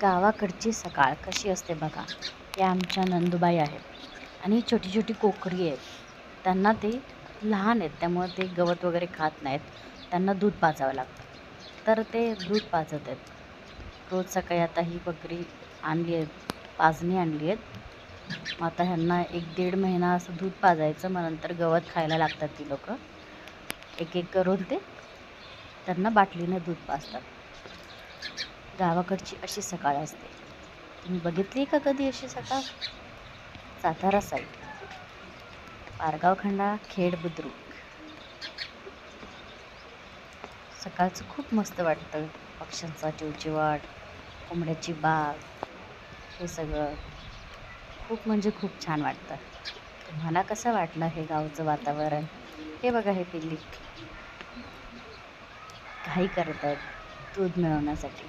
गावाकडची सकाळ कशी असते बघा. या आमच्या नंदुबाई आहेत. आणि छोटी छोटी कोकरी आहेत. त्यांना ते लहान आहेत. त्यामुळे ते गवत वगैरे खात नाहीत. त्यांना दूध पाजावं लागतं. तर ते दूध पाजत आहेत. रोज सकाळी आता ही बकरी आणली आहेत. पाजणी आणली आहेत. मग आता ह्यांना एक दीड महिना असं दूध पाजायचं. मग नंतर गवत खायला लागतात ती लोक. एक एक करून ते त्यांना बाटलीनं दूध पाजतात. गावाकडची अशी सकाळ असते. तुम्ही बघितली का कधी अशी सकाळ? सातारा साईड. पारगाव खंडा खेड बुद्रुक. सकाळचं खूप मस्त वाटतं. पक्ष्यांचा चिवचिवाट कोंबड्याची बाग हे सगळं खूप म्हणजे खूप छान वाटतं. तुम्हाला कसं वाटलं हे गावचं वातावरण? हे बघा हे पिल्ली. घाई करतात दूध मिळवण्यासाठी.